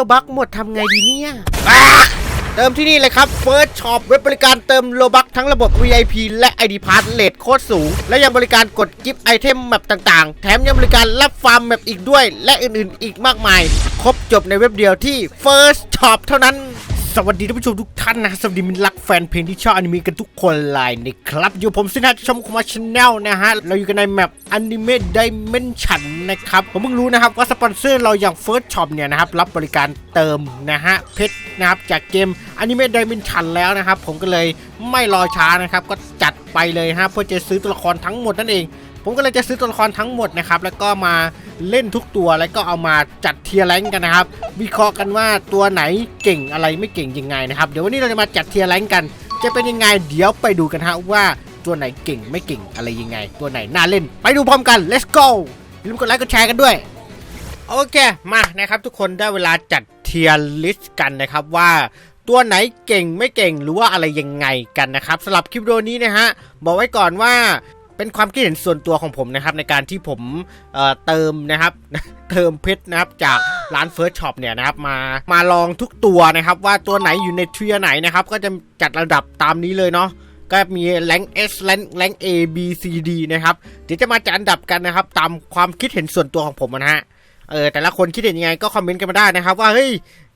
โลบักหมดทำไงดีเนี่ยเติมที่นี่เลยครับ First Shop เว็บบริการเติมโลบักทั้งระบบ VIP และ ID Pass เลทโคตรสูง และยังบริการกดกิฟต์ไอเทมแมปต่างๆ แถมยังบริการรับฟาร์มแมปอีกด้วย และอื่นๆ อีกมากมาย ครบจบในเว็บเดียวที่ First Shop เท่านั้น สวัสดีท่านผู้ชมทุกท่านนะ สวัสดีมิตรรักแฟนเพลงที่ชอบอนิเมะกันทุกคนเลยนะครับ อยู่ผมซินะชมคุมาชแนลนะฮะ เราอยู่กันในแมปอนิเมะดิเมนชันนะครับ ผมเพิ่งรู้นะครับว่าสปอนเซอร์เราอย่าง First Shop เนี่ยนะครับ รับบริการเติมนะฮะ เพชรนะครับ จากเกมอนิเมะดิเมนชันแล้วนะครับ ผมก็เลยไม่รอช้านะครับ ก็จัดไปเลยฮะเพื่อจะซื้อตัวละครทั้งหมดนั่นเอง ผมก็เลยจะซื้อตัวละครทั้งหมดนะครับ แล้วก็มาเล่นทุกตัวแล้วก็เอามาจัดเทียร์แรงกันนะครับ วิเคราะห์กันว่าตัวไหนเก่งอะไรไม่เก่งยังไงนะครับ เดี๋ยววันนี้เราจะมาจัดเทียร์แรงกัน จะเป็นยังไงเดี๋ยวไปดูกันฮะว่าตัวไหนเก่งไม่เก่งอะไรยังไง ตัวไหนน่าเล่น ไปดูพร้อมกัน let's go อย่าลืมกดไลค์กดแชร์กันด้วยโอเคมานะครับทุกคนได้เวลาจัดเทียร์ลิสต์กันนะครับว่าตัวไหนเก่งไม่เก่งหรือว่าอะไรยังไงกันนะครับสำหรับคลิปวิดีโอนี้นะฮะบอกไว้ก่อนว่า เป็นความคิดเห็นส่วนตัวของผมนะครับ ในการที่ผมเอ่อเติมนะครับ เติมเพชรนะครับจากร้านเฟิร์สช็อปเนี่ยนะครับมามาลองทุกตัวนะครับ ว่าตัวไหนอยู่ในเทียไหนนะครับ ก็จะจัดระดับตามนี้เลยเนาะก็มีแรง S แรงแรง A B C D นะครับ เดี๋ยวจะมาจัดอันดับกันนะครับ ตามความคิดเห็นส่วนตัวของผมนะฮะเออแต่ละคนคิดเห็นยังไงก็คอมเมนต์กันมาได้นะครับ ว่าเฮ้ย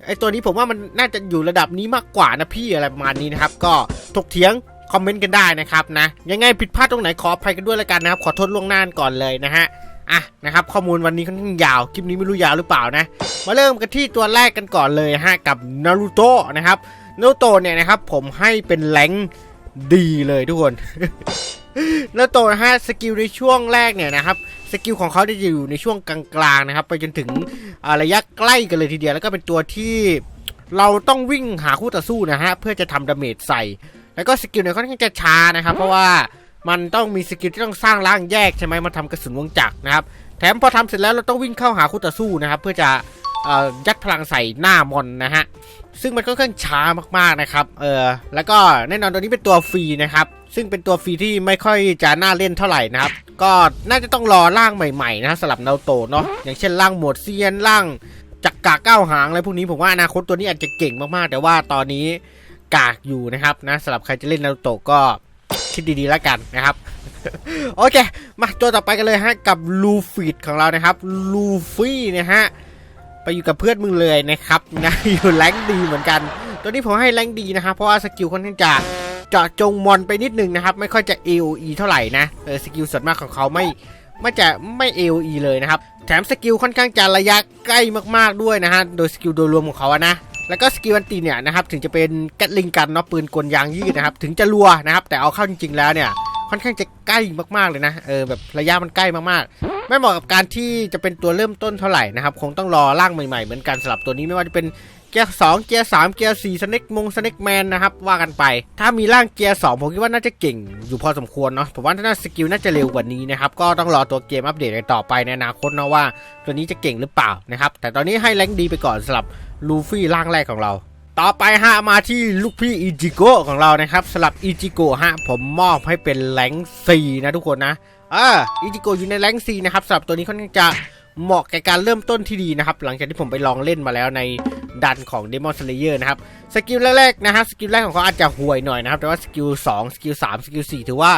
ไอตัวนี้ผมว่ามันน่าจะอยู่ระดับนี้มากกว่านะพี่อะไรประมาณนี้นะครับ ก็ถกเถียง คอมเมนต์กันได้นะครับนะยังไงผิดพลาดตรงไหนขออภัยกันด้วยแล้วกันนะครับ ขอโทษล่วงหน้าก่อนเลยนะฮะอะนะครับข้อมูลวันนี้ค่อนข้างยาวคลิปนี้ไม่รู้ยาวหรือเปล่านะ มาเริ่มกันที่ตัวแรกกันก่อนเลยฮะกับนารูโตะนะครับนารูโตะเนี่ยนะครับผมให้เป็นแรงดีเลยทุกคนนารูโตะนะฮะสกิลในช่วงแรกเนี่ยนะครับสกิลของเขาจะอยู่ในช่วงกลางๆนะครับไปจนถึงระยะใกล้กันเลยทีเดียวแล้วก็เป็นตัวที่เราต้องวิ่งหาคู่ต่อสู้นะฮะเพื่อจะทำดาเมจใส่ แล้วก็สกิลเนี่ยค่อนข้างจะช้านะครับ เพราะว่ามันต้องมีสกิลที่ต้องสร้างร่างแยกใช่ไหมมาทำกระสุนวงจักรนะครับ แถมพอทำเสร็จแล้วเราต้องวิ่งเข้าหาคู่ต่อสู้นะครับ เพื่อจะออยัดพลังใส่หน้ามอนนะฮะ ซึ่งมันค่อนข้างช้ามากๆนะครับ เออ แล้วก็แน่นอนตัวนี้เป็นตัวฟรีนะครับ ซึ่งเป็นตัวฟรีที่ไม่ค่อยจะน่าเล่นเท่าไหร่นะครับ ก็น่าจะต้องรอร่างใหม่ๆนะฮะสำหรับนาโตเนาะ อย่างเช่นร่างหมดเซียนร่างจักรกาเก้าหางอะไรพวกนี้ผมว่าอนาคตตัวนี้อาจจะเก่งมากๆ แต่ว่าตอนนี้ กากอยู่นะครับนะสำหรับใครจะเล่นนารูโตะก็คิดดีๆแล้วกันนะครับโอเค มาตัวต่อไปกันเลยฮะกับลูฟิดของเรานะครับลูฟี่นะฮะไปอยู่กับเพื่อนมึงเลยนะครับนะอยู่แรงดีเหมือนกัน ตัวนี้ผมให้แรงดีนะครับเพราะว่าสกิลค่อนข้างจะเจาะจงมอนไปนิดนึงนะครับ ไม่ค่อยจะ AOE เท่าไหร่นะเออสกิลส่วนมากของเขาไม่ไม่จะไม่ AOE เลยนะครับ แถมสกิลค่อนข้างจะระยะใกล้มากๆด้วยนะฮะโดยสกิลโดยรวมของเขาอะนะ แล้วก็สกิลอันตีเนี่ยนะครับถึงจะเป็นแกตลิงกันเนาะปืนกลยางยืดนะครับถึงจะรัวนะครับแต่เอาเข้าจริงๆแล้วเนี่ยค่อนข้างจะใกล้มากๆเลยนะเออแบบระยะมันใกล้มากๆ ไม่เหมาะกับการที่จะเป็นตัวเริ่มต้นเท่าไหร่นะครับคงต้องรอร่างใหม่ๆ เหมือนกันสำหรับตัวนี้ไม่ว่าจะเป็น เกียร์สองเกียร์สามเกียร์สี่สเน็กมงสเน็กแมนนะครับว่ากันไป ถ้ามีร่างเกียร์สองผมคิดว่าน่าจะเก่งอยู่พอสมควรเนาะผมว่าน่าสกิลน่าจะเร็วกว่านี้นะครับก็ต้องรอตัวเกมอัปเดตกันต่อไปในอนาคตนะว่า ตัวนี้จะเก่งหรือเปล่านะครับแต่ตอนนี้ให้แรงดีไปก่อนสำหรับลูฟี่ร่างแรกของเราต่อไปฮะมาที่ลูกพี่อิจิโกะของเรานะครับสำหรับอิจิโกะฮะผมมอบให้เป็นแรงซีนะทุกคนนะเอออิจิโกะอยู่ในแรงซีนะครับสำหรับตัวนี้ค่อนข้างจะเหมาะแก่การเริ่มต้นที่ดีนะครับ หลังจากที่ผมไปลองเล่นมาแล้วใน ดันของ Demon Slayer นะครับ สกิลแรกๆนะฮะสกิลแรกของเขาอาจจะห่วยหน่อยนะครับ แต่ว่าสกิล2สกิล3สกิล4ถือว่า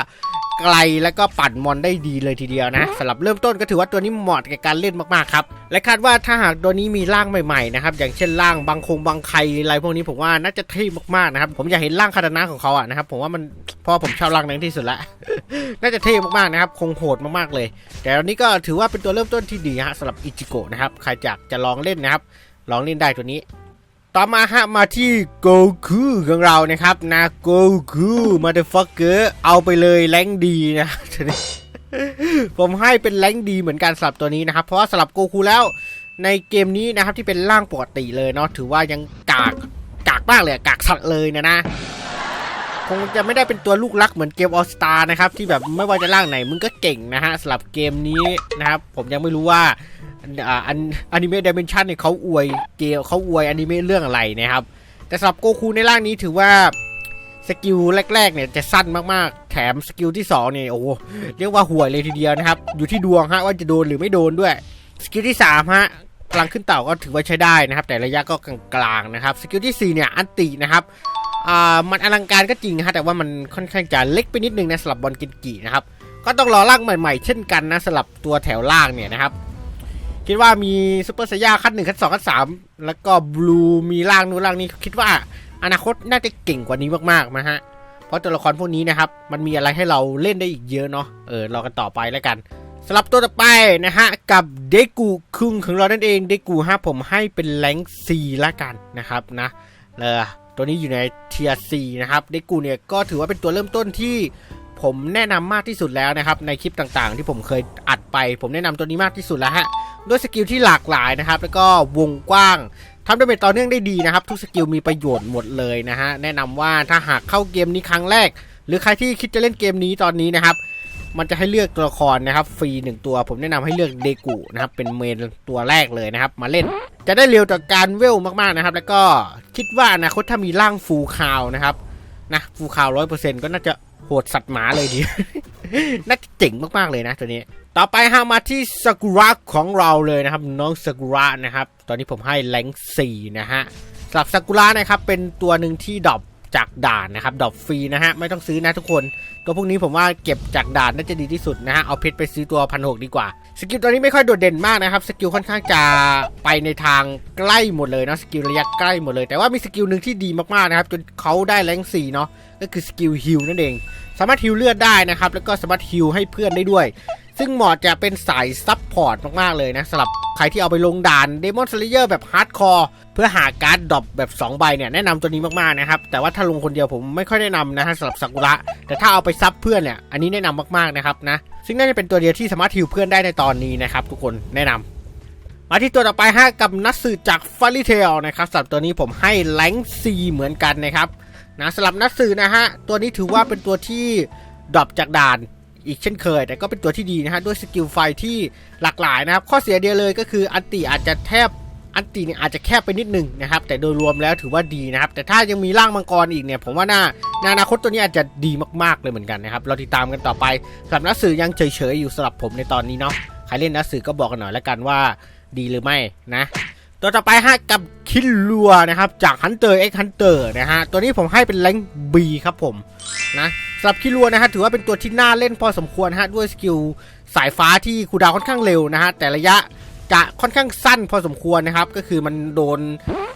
ไกลแล้วก็ปั่นมอนได้ดีเลยทีเดียวนะสำหรับเริ่มต้นก็ถือว่าตัวนี้เหมาะกับการเล่นมากๆครับ และคาดว่าถ้าหากตัวนี้มีร่างใหม่ๆนะครับอย่างเช่นร่างบางคงบางใครอะไรพวกนี้ผมว่าน่าจะเท่มากๆนะครับผมอยากเห็นร่างคาตานะของเขาอะนะครับผมว่ามันเพราะผมชอบร่างนั้นที่สุดละน่าจะเท่มากๆนะครับคงโหดมากๆเลย แต่ตอนนี้ก็ถือว่าเป็นตัวเริ่มต้นที่ดีฮะสำหรับอิจิโกะนะครับใครอยากจะลองเล่นนะครับ ลองเล่นได้ตัวนี้ ต่อมาฮะมาที่โกคูของเรานะครับนะโกคูมาเดฟักเกอร์เอาไปเลยแรงดีนะตัวนี้ผมให้เป็นแรงดีเหมือนกันสำหรับตัวนี้นะครับ เพราะว่าสำหรับโกคูแล้วในเกมนี้นะครับที่เป็นร่างปกติเลยเนาะถือว่ายังกากกากมากเลยกากสัตว์เลยนะนะ คงจะไม่ได้เป็นตัวลูกรักเหมือนเกมออสตานะครับที่แบบไม่ว่าจะร่างไหนมึงก็เก่งนะฮะสำหรับเกมนี้นะครับผมยังไม่รู้ว่าอันอนิเมะดิเมนชันเนี่ยเขาอวยเกมเขาอวยอนิเมะเรื่องอะไรนะครับ แต่สำหรับโกคูในร่างนี้ถือว่าสกิลแรกๆเนี่ยจะสั้นมากๆ แถมสกิลที่2เนี่ยโอ้เรียกว่าห่วยเลยทีเดียวนะครับ อยู่ที่ดวงฮะว่าจะโดนหรือไม่โดนด้วย สกิลที่3ฮะพพลังขึ้นเต่าก็ถือว่าใช้ได้นะครับ แต่ระยะก็กลางๆนะครับ สกิลที่4เนี่ยอันตินะครับ อ่ามันอลังการก็จริงนะฮะแต่ว่ามันค่อนข้างจะเล็กไปนิดนึงนะสำหรับบอลกินกีนะครับก็ต้องรอร่างใหม่ๆ เช่นกันนะสำหรับตัวแถวล่างเนี่ยนะครับ คิดว่ามีซูเปอร์ไซย่าขั้นหนึ่งขั้นสองขั้นสามแล้วก็บลูมีร่างนู้นร่างนี้คิดว่าอนาคตน่าจะเก่งกว่านี้มากๆนะฮะเพราะตัวละครพวกนี้นะครับ มันมีอะไรให้เราเล่นได้อีกเยอะเนาะเออรอกันต่อไปแล้วกันสำหรับตัวต่อไปนะฮะ กับเดกูคุงของเรานั่นเองเดกูฮะผมให้เป็นแรงซีละกันนะครับนะเออ ตัวนี้อยู่ในเทียซีนะครับเดกูเนี่ยก็ถือว่าเป็นตัวเริ่มต้นที่ผมแนะนำมากที่สุดแล้วนะครับ ในคลิปต่างๆ ที่ผมเคยอัดไป ผมแนะนำตัวนี้มากที่สุดแล้วฮะด้วยสกิลที่หลากหลายนะครับ แล้วก็วงกว้างทำดาเมจต่อเนื่องได้ดีนะครับ ทุกสกิลมีประโยชน์หมดเลยนะฮะแนะนำว่าถ้าหากเข้าเกมนี้ครั้งแรก หรือใครที่คิดจะเล่นเกมนี้ตอนนี้นะครับ มันจะให้เลือกตัวละครนะครับ ฟรีหนึ่งตัว ผมแนะนำให้เลือกเดกูนะครับ เป็นเมนตัวแรกเลยนะครับ มาเล่น จะได้เร็วต่อการเวลมากๆนะครับ แล้วก็คิดว่านาคตถ้ามีร่างฟูคาวนะครับนะฟูคาวร้อยเปอร์เซ็นต์ก็น่าจะโหดสัตว์หมาเลยดีน่าจะเจ๋งมากๆเลยนะตัวนี้ ต่อไปฮะมาที่ซากุระของเราเลยนะครับ น้องซากุระนะครับ ตอนนี้ผมให้แรงสี่นะฮะสำหรับซากุระนะครับเป็นตัวหนึ่งที่ดรอป จากด่านนะครับดรอปฟรีนะฮะไม่ต้องซื้อนะทุกคน ตัวพวกนี้ผมว่าเก็บจากด่านน่าจะดีที่สุดนะฮะเอาเพชรไปซื้อตัวพันหดีกว่า สกิลตัวนี้ไม่ค่อยโดดเด่นมากนะครับสกิลค่อนข้างจะไปในทางใกล้หมดเลยนะสกิลระยะใกล้หมดเลย แต่ว่ามีสกิลหนึ่งที่ดีมากๆนะครับจนเขาได้แรงสี่เนาะก็คือสกิลฮิลนั่นเอง สามารถฮิลเลือดได้นะครับแล้วก็สามารถฮิลให้เพื่อนได้ด้วย ซึ่งเหมาะจะเป็นสายซับพอร์ตมากๆเลยนะสำหรับใครที่เอาไปลงด่านเดมอนสเลเยอร์แบบฮาร์ดคอร์ เพื่อหาการ์ดดรอปแบบ 2 ใบเนี่ยแนะนำตัวนี้มากๆนะครับ แต่ว่าถ้าลงคนเดียวผมไม่ค่อยแนะนำนะฮะสำหรับซากุระ แต่ถ้าเอาไปซับเพื่อนเนี่ยอันนี้แนะนำมากๆนะครับนะ ซึ่งน่าจะเป็นตัวเดียวที่สามารถฮิลเพื่อนได้ในตอนนี้นะครับทุกคนแนะนำมาที่ตัวต่อไปฮะกับนัดสือจากฟาริเทลนะครับสำหรับตัวนี้ผมให้แรงซีเหมือนกันนะครับนะสำหรับนัดสือนะฮะตัวนี้ถือว่าเป็นตัวที่ดรอปจากด่านอีกเช่นเคย แต่ก็เป็นตัวที่ดีนะฮะด้วยสกิลไฟที่หลากหลายนะครับ ข้อเสียเดียวเลยก็คืออันติอาจจะแทบ อันติเนี่ยอาจจะแคบไปนิดนึงนะครับ แต่โดยรวมแล้วถือว่าดีนะครับ แต่ถ้ายังมีร่างมังกรอีกเนี่ย ผมว่าน่าในอนาคตตัวนี้อาจจะดีมากๆเลยเหมือนกันนะครับ เราติดตามกันต่อไปสำหรับนักสื่อยังเฉยๆอยู่สำหรับผมในตอนนี้เนาะ ใครเล่นนักสื่อก็บอกกันหน่อยแล้วกันว่าดีหรือไม่นะ ตัวต่อไปฮะกับคิลลัวนะครับจากฮันเตอร์เอ็กฮันเตอร์นะฮะ ตัวนี้ผมให้เป็นแรงบีครับผมนะสำหรับคิลลัวนะฮะถือว่าเป็นตัวที่น่าเล่นพอสมควรฮะด้วยสกิลสายฟ้าที่คูดาวค่อนข้างเร็วนะฮะแต่ระยะ จะค่อนข้างสั้นพอสมควรนะครับ ก็คือมันโดน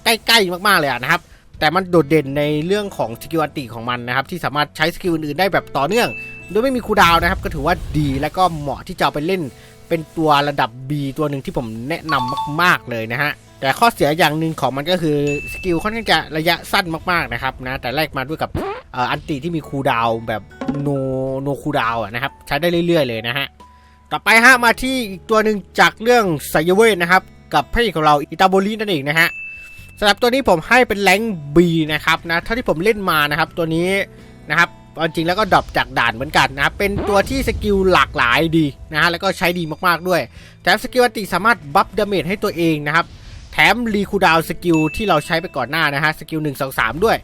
ใกล้ๆมากๆเลยนะครับ แต่มันโดดเด่นในเรื่องของสกิลอันติของมันนะครับ ที่สามารถใช้สกิลอื่นๆได้แบบต่อเนื่อง โดยไม่มีคูดาวนะครับ ก็ถือว่าดีและก็เหมาะที่จะเอาไปเล่น เป็นตัวระดับ B ตัวหนึ่งที่ผมแนะนำมาก ๆเลยนะฮะแต่ข้อเสียอย่างหนึ่งของมันก็คือสกิลค่อนข้างจะระยะสั้นมากๆนะครับนะแต่แรกมาด้วยกับอ,อันติที่มีคูดาวแบบโนโนคูดาวนะครับใช้ได้เรื่อย ๆ เลยนะฮะ ต่อไปฮะมาที่อีกตัวหนึ่งจากเรื่องไซเยเวทนะครับ กับพระเอกของเราอิตาโบลีนั่นเองนะฮะสำหรับตัวนี้ผมให้เป็นแรงบีนะครับนะเท่าที่ผมเล่นมานะครับตัวนี้นะครับจริงแล้วก็ดรอปจากด่านเหมือนกันนะเป็นตัวที่สกิลหลากหลายดีนะฮะแล้วก็ใช้ดีมากๆด้วยแถมสกิลอันติสามารถบัฟดาเมจให้ตัวเองนะครับแถมรีคูดาวสกิลที่เราใช้ไปก่อนหน้านะฮะสกิล1 2 3ด้วย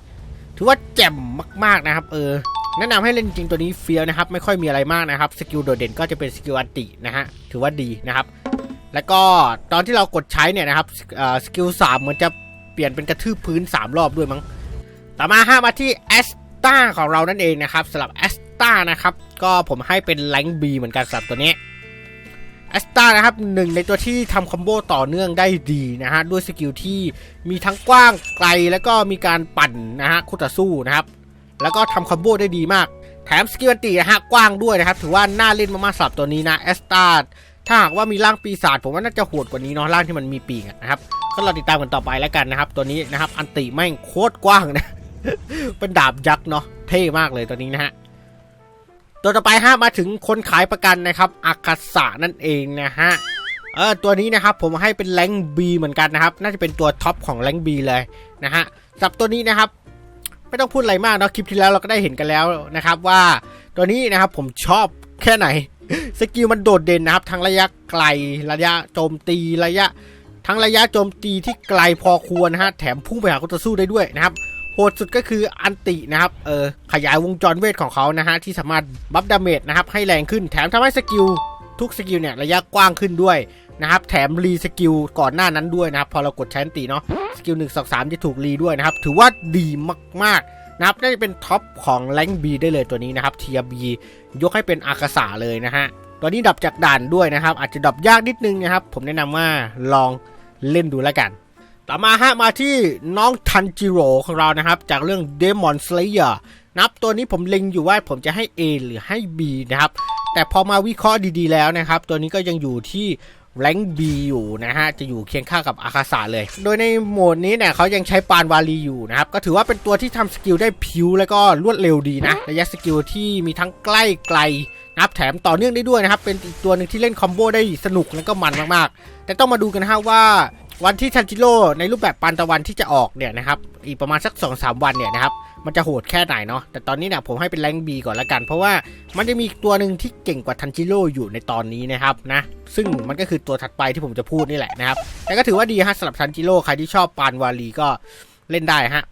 ถือว่าแจ่มมากๆนะครับ เออ แนะนำให้เล่นจริงตัวนี้เฟี้ยวนะครับ ไม่ค่อยมีอะไรมากนะครับ สกิลโดดเด่นก็จะเป็นสกิลอันตินะฮะ ถือว่าดีนะครับ แล้วก็ตอนที่เรากดใช้เนี่ยนะครับสกิลสามมันจะเปลี่ยนเป็นกระทืบพื้น 3 รอบด้วยมั้ง ต่อมาฮะมาที่แอสตาของเรานั่นเองนะครับสำหรับแอสตานะครับ ก็ผมให้เป็นแรงบีเหมือนกันสำหรับตัวนี้แอสตานะครับหนึ่งในตัวที่ทำคอมโบต่อเนื่องได้ดีนะฮะ ด้วยสกิลที่มีทั้งกว้างไกลแล้วก็มีการปั่นนะฮะคู่ต่อสู้นะครับ แล้วก็ทำคอมโบได้ดีมาก แถมสกิลอันตินะฮะกว้างด้วยนะครับ ถือว่าน่าเล่นมากๆสำหรับตัวนี้นะแอสตาถ้าหากว่ามีร่างปีศาจผมว่าน่าจะโหดกว่านี้เนาะร่างที่มันมีปีกนะครับก็เราติดตามกันต่อไปแล้วกันนะครับ ตัวนี้นะครับ อันติแม่งโคตรกว้างนะเป็นดาบยักษ์เนาะเท่มากเลยตัวนี้นะฮะตัวต่อไปฮะมาถึงคนขายประกันนะครับอากาศะนั่นเองนะฮะเออตัวนี้นะครับผมให้เป็นแรงบีเหมือนกันนะครับ น่าจะเป็นตัวท็อปของแรงบีเลยนะฮะสำหรับตัวนี้นะครับ ไม่ต้องพูดอะไรมากเนาะคลิปที่แล้วเราก็ได้เห็นกันแล้วนะครับว่าตัวนี้นะครับผมชอบแค่ไหน สกิลมันโดดเด่นนะครับ ทั้งระยะไกลระยะโจมตีระยะ ทั้งระยะโจมตีที่ไกลพอควรนะฮะแถมพุ่งไปหาคู่ต่อสู้ได้ด้วยนะครับโหดสุดก็คืออันตินะครับเออขยายวงจรเวทของเขานะฮะที่สามารถบัฟดาเมจนะครับให้แรงขึ้นแถมทำให้สกิลทุกสกิลเนี่ยระยะกว้างขึ้นด้วย นะครับ แถมรีสกิลก่อนหน้านั้นด้วยนะครับ พอเรากดใช้นติเนาะ สกิลหนึ่งสองสามจะถูกรีด้วยนะครับ ถือว่าดีมากๆนะครับ น่าจะเป็นท็อปของแรงบีได้เลยตัวนี้นะครับเทียบียกให้เป็นอากาสาเลยนะฮะ ตัวนี้ดับจากด่านด้วยนะครับ อาจจะดับยากนิดนึงนะครับ ผมแนะนำว่าลองเล่นดูแล้วกัน ต่อมาฮะมาที่น้องทันจิโร่ของเรานะครับ จากเรื่อง Demon Slayer นับตัวนี้ผมเล็งอยู่ว่าผมจะให้ A หรือให้ B นะครับ แต่พอมาวิเคราะห์ดีๆแล้วนะครับ ตัวนี้ก็ยังอยู่ที่ แรง B อยู่นะฮะ จะอยู่เคียงข้างกับอาคาสาเลย โดยในโหมดนี้เนี่ยเขายังใช้ปานวาลีอยู่นะครับ ก็ถือว่าเป็นตัวที่ทำสกิลได้ผิวแล้วก็รวดเร็วดีนะ ระยะสกิลที่มีทั้งใกล้ไกลนะครับแถมต่อเนื่องได้ด้วยนะครับ เป็นอีกตัวหนึ่งที่เล่นคอมโบได้สนุกแล้วก็มันมากๆ แต่ต้องมาดูกันฮะว่าวันที่ทันจิโร่ในรูปแบบปานตะวันที่จะออกเนี่ยนะครับ อีกประมาณสัก2อสวันเนี่ยนะครับมันจะโหดแค่ไหนเนาะแต่ตอนนี้เนี่ยผมให้เป็นแรงบีก่อนละกัน เพราะว่ามันจะมีตัวหนึ่งที่เก่งกว่าทันจิโร่อยู่ในตอนนี้นะครับนะซึ่งมันก็คือตัวถัดไปที่ผมจะพูดนี่แหละนะครับแต่ก็ถือว่าดีฮะสำหรับทันจิโร่ใครที่ชอบปานวาลีก็เล่นได้ฮะ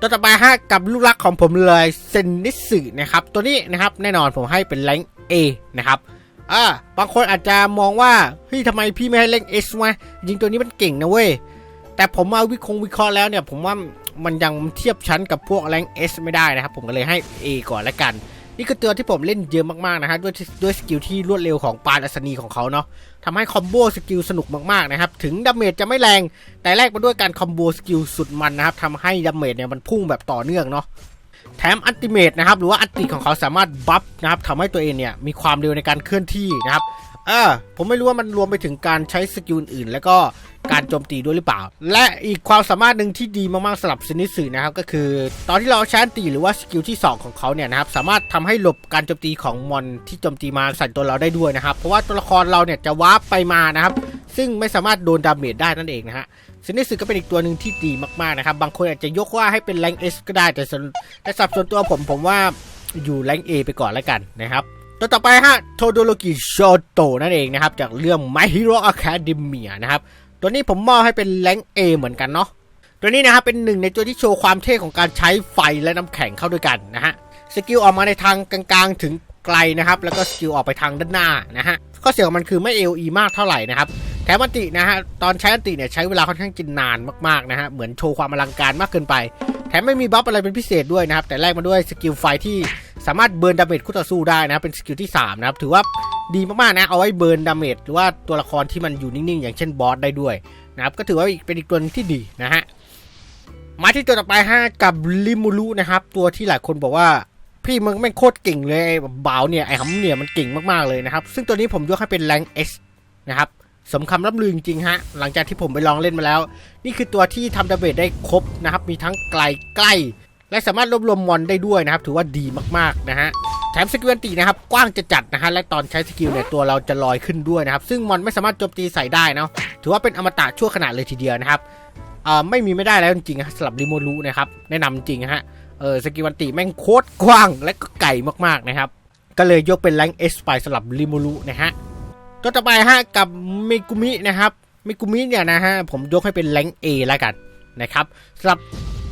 ตัวต่อไปฮะกับลูกรักของผมเลยเซนนิสึนะครับตัวนี้นะครับแน่นอนผมให้เป็นแรง A นะครับอ่าบางคนอาจจะมองว่าเฮ้ยทำไมพี่ไม่ให้เล่น S วะยิงตัวนี้มันเก่งนะเว้ยแต่ผมมาวิคราะห์วิเคราะห์แล้วเนี่ยผมว่า มันยังเทียบชั้นกับพวกแรง S ไม่ได้นะครับ ผมก็เลยให้ A ก่อนละกัน นี่คือตัวที่ผมเล่นเยอะมากๆนะฮะด้วยด้วยสกิลที่รวดเร็วของปานอัศนีของเขาเนาะทำให้คอมโบสกิลสนุกมากๆนะครับ ถึงดาเมจจะไม่แรง แต่แลกมาด้วยการคอมโบสกิลสุดมันนะครับทำให้ดาเมจเนี่ยมันพุ่งแบบต่อเนื่องเนาะแถมอันติเมตนะครับหรือว่าอันติของเขาสามารถบัฟนะครับทำให้ตัวเองเนี่ยมีความเร็วในการเคลื่อนที่นะครับ เออผมไม่รู้ว่ามันรวมไปถึงการใช้สกิลอื่น แล้วก็การโจมตีด้วยหรือเปล่า และอีกความสามารถหนึ่งที่ดีมากๆสำหรับซินิสึนะครับก็คือ ตอนที่เราใช้ติหรือว่าสกิลที่ 2 ของเขาเนี่ยนะครับสามารถทำให้หลบการโจมตีของมอนที่โจมตีมาใส่ตัวเราได้ด้วยนะครับ เพราะว่าตัวละครเราเนี่ยจะวาร์ปไปมานะครับ ซึ่งไม่สามารถโดนดาเมจได้นั่นเองนะฮะซินิสึก็เป็นอีกตัวหนึ่งที่ดีมากๆนะครับบางคนอาจจะยกว่าให้เป็นแรงเอสก็ได้แต่ส่วนแต่สับส่วนตัวผมผมว่าอยู่แรงเอไปก่อนแล้วกันนะครับ ตัวต่อไปฮะโทโดโรกิโชโตนั่นเองนะครับ จากเรื่อง My Hero Academia นะครับ ตัวนี้ผมมอบให้เป็นแรงเอเหมือนกันเนาะตัวนี้นะครับเป็นหนึ่งในตัวที่โชว์ความเท่ของการใช้ไฟและน้ำแข็งเข้าด้วยกันนะฮะสกิลออกมาในทางกลางๆถึงไกลนะครับ แล้วก็สกิลออกไปทางด้านหน้านะฮะข้อเสียของมันคือไม่ AOE มากเท่าไหร่นะครับแถมอันตินะฮะตอนใช้อันติเนี่ยใช้เวลาค่อนข้างกินนานมากๆนะฮะเหมือนโชว์ความอลังการมากเกินไป แถมไม่มีบัฟอะไรเป็นพิเศษด้วยนะครับแต่แลกมาด้วยสกิลไฟที่ สามารถเบิร์นดาเมจคู่ต่อสู้ได้นะครับเป็นสกิลที่3นะครับถือว่าดีมากๆนะเอาไว้เบิร์นดาเมจหรือว่าตัวละครที่มันอยู่นิ่งๆ อย่างเช่นบอสได้ด้วยนะครับก็ถือว่าเป็นอีกตัวที่ดีนะฮะมาที่ตัวต่อไปฮะกับลิมูรุนะครับตัวที่หลายคนบอกว่าพี่มึงแม่งโคตรเก่งเลยไอ้บ่าวเนี่ยไอ้หำเนี่ยมันเก่งมากๆเลยนะครับซึ่งตัวนี้ผมยกให้เป็นแรง S นะครับสมคำร่ำลือจริงๆฮะหลังจากที่ผมไปลองเล่นมาแล้ว นี่คือตัวที่ทำดาเมจได้ครบนะครับมีทั้งไกลใกล้ และสามารถรวบรวมมอนได้ด้วยนะครับ ถือว่าดีมากๆนะฮะแถมสกิลอันตีนะครับกว้างจะจัดนะฮะและตอนใช้สกิลเนี่ยตัวเราจะลอยขึ้นด้วยนะครับ ซึ่งมอนไม่สามารถโจมตีใส่ได้เนาะถือว่าเป็นอมตะชั่วขณะเลยทีเดียวนะครับเอ่อไม่มีไม่ได้แล้วจริงๆฮะสำหรับริโมรุนะครับแนะนำจริงฮะเออสกิลวันติแม่งโคตรกว้างและก็ไก่มากๆนะครับ ก็เลยยกเป็นแรงเอสไปสำหรับริมูรุนะฮะตัวต่อไปฮะกับมิกุมินะครับมิกุมิเนี่ยนะฮะผมยกให้เป็นแรงเอแล้วกันนะครับสำหรับ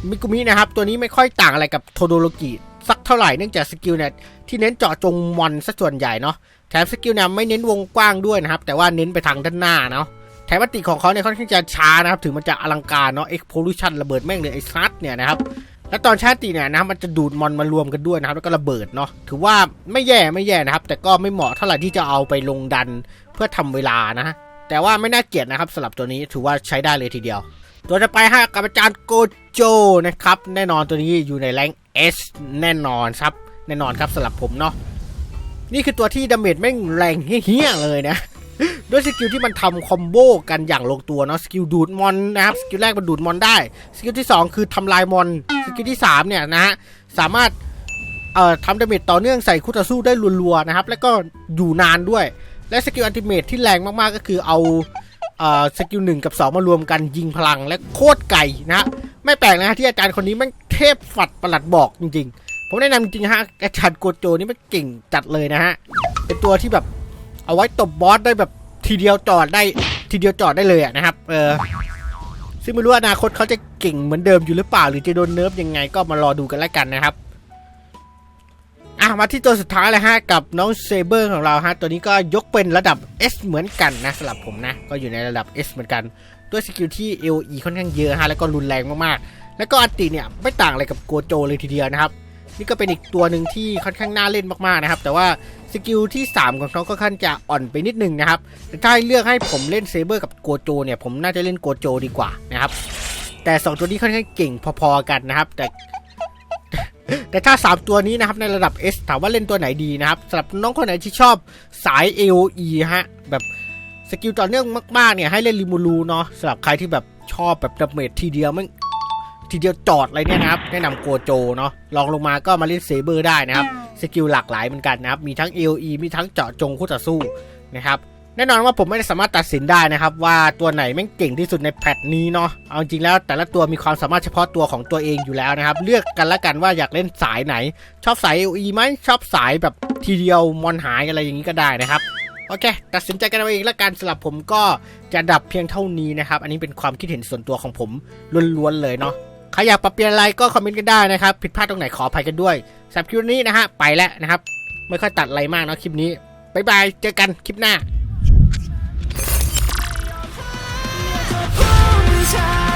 มิกุมินะครับ ตัวนี้ไม่ค่อยต่างอะไรกับโทโดโรกิสักเท่าไหร่เนื่องจากสกิลเนี่ยที่เน้นเจาะจงมอนซะส่วนใหญ่เนาะแถมสกิลเนี่ยไม่เน้นวงกว้างด้วยนะครับ แต่ว่าเน้นไปทางด้านหน้าเนาะแถมอันติของเขาเนี่ยค่อนข้างจะช้านะครับ ถึงมันจะอลังการเนาะ explosion ระเบิดแม่งเลยไอ้ซัดเนี่ยนะครับแล้วตอนชาติเนี่ยนะครับมันจะดูดมอนมารวมกันด้วยนะครับ แล้วก็ระเบิดเนาะถือว่าไม่แย่ไม่แย่นะครับ แต่ก็ไม่เหมาะเท่าไหร่ที่จะเอาไปลงดันเพื่อทำเวลานะฮะแต่ว่าไม่น่าเกลียดนะครับสำหรับตัวนี้ถือว่าใช้ได้เลยทีเดียว ตัวต่อไปฮะกับอาจารย์โกโจนะครับ แน่นอนตัวนี้อยู่ในแรง S แน่นอนครับ แน่นอนครับสำหรับผมเนาะนี่คือตัวที่ดาเมจแม่งแรงเฮี้ยเลยนะด้วยสกิลที่มันทำคอมโบกันอย่างลงตัวเนาะสกิลดูดมอนนะครับสกิลแรกมันดูดมอนได้สกิลที่ 2 คือทำลายมอนสกิลที่ 3 เนี่ยนะฮะสามารถเอ่อทำดาเมจต่อเนื่องใส่คู่ต่อสู้ได้รัวๆนะครับ แล้วก็อยู่นานด้วย และสกิลอันติเมทที่แรงมากๆก็คือเอา สกิลหนึ่งกับ 2 มารวมกันยิงพลังและโคตรไก่นะไม่แปลกนะฮะที่อาจารย์คนนี้แมันเทพฝัดประหลัดบอกจริงๆ ผมแนะนำจริงฮะอาจารย์โกโจนี่มันเก่งจัดเลยนะฮะเป็นตัวที่แบบเอาไว้ตบบอสได้แบบทีเดียวจอดได้ทีเดียวจอดได้เลยนะครับเออซึ่งไม่รู้อนาคตเขาจะเก่งเหมือนเดิมอยู่หรือเปล่า หรือจะโดนเนิร์ฟยังไงก็มารอดูกันแล้วกันนะครับ มาที่ตัวสุดท้ายเลยฮะกับน้องเซเบอร์ของเราฮะตัวนี้ก็ยกเป็นระดับ S เหมือนกันนะสำหรับผมนะ ก็อยู่ในระดับ S เหมือนกัน ด้วยสกิลที่ AOE ค่อนข้างเยอะฮะแล้วก็รุนแรงมากๆ แล้วก็อันติเนี่ยไม่ต่างอะไรกับโกโจเลยทีเดียวนะครับ นี่ก็เป็นอีกตัวหนึ่งที่ค่อนข้างน่าเล่นมากๆนะครับแต่ว่าสกิลที่ 3 ของเขาก็ค่อนข้างจะอ่อนไปนิดนึงนะครับแต่ถ้าให้เลือกให้ผมเล่นเซเบอร์กับโกโจเนี่ยผมน่าจะเล่นโกโจดีกว่านะครับแต่ 2 ตัวนี้ค่อนข้างเก่งพอๆกันนะครับแต่ แต่ถ้า 3 ตัวนี้นะครับในระดับ S ถามว่าเล่นตัวไหนดีนะครับสำหรับน้องคนไหนที่ชอบสาย AOE ฮะแบบสกิลต่อเนื่องมากๆเนี่ยให้เล่นริมูรูเนาะสำหรับใครที่แบบชอบแบบดาเมจทีเดียวมันทีเดียวจอดอะไรเนี่ยนะครับ แนะนำโกโจเนาะลองลงมาก็มาเล่นเซเบอร์ได้นะครับ สกิลหลากหลายเหมือนกันนะครับ มีทั้ง AOE มีทั้งเจาะจงคู่ต่อสู้นะครับ แน่นอนว่าผมไม่ได้สามารถตัดสินได้นะครับ ว่าตัวไหนแม่งเก่งที่สุดในแพทนี้เนาะเอาจริงแล้วแต่ละตัวมีความสามารถเฉพาะตัวของตัวเองอยู่แล้วนะครับ เลือกกันละกันว่าอยากเล่นสายไหน ชอบสาย AOE ไหมชอบสายแบบทีเดียวมอนหายอะไรอย่างนี้ก็ได้นะครับโอเค ตัดสินใจกันเอาเองละกันสำหรับผมก็จะดับเพียงเท่านี้นะครับ อันนี้เป็นความคิดเห็นส่วนตัวของผมล้วนๆเลยเนาะใครอยากปรับเปลี่ยนอะไรก็คอมเมนต์กันได้นะครับ ผิดพลาดตรงไหนขออภัยกันด้วยสำหรับคลิปนี้นะฮะไปแล้วนะครับ ไม่ค่อยตัดอะไรมากเนาะคลิปนี้บ๊ายบายเจอกันคลิปหน้า ผู้ชาย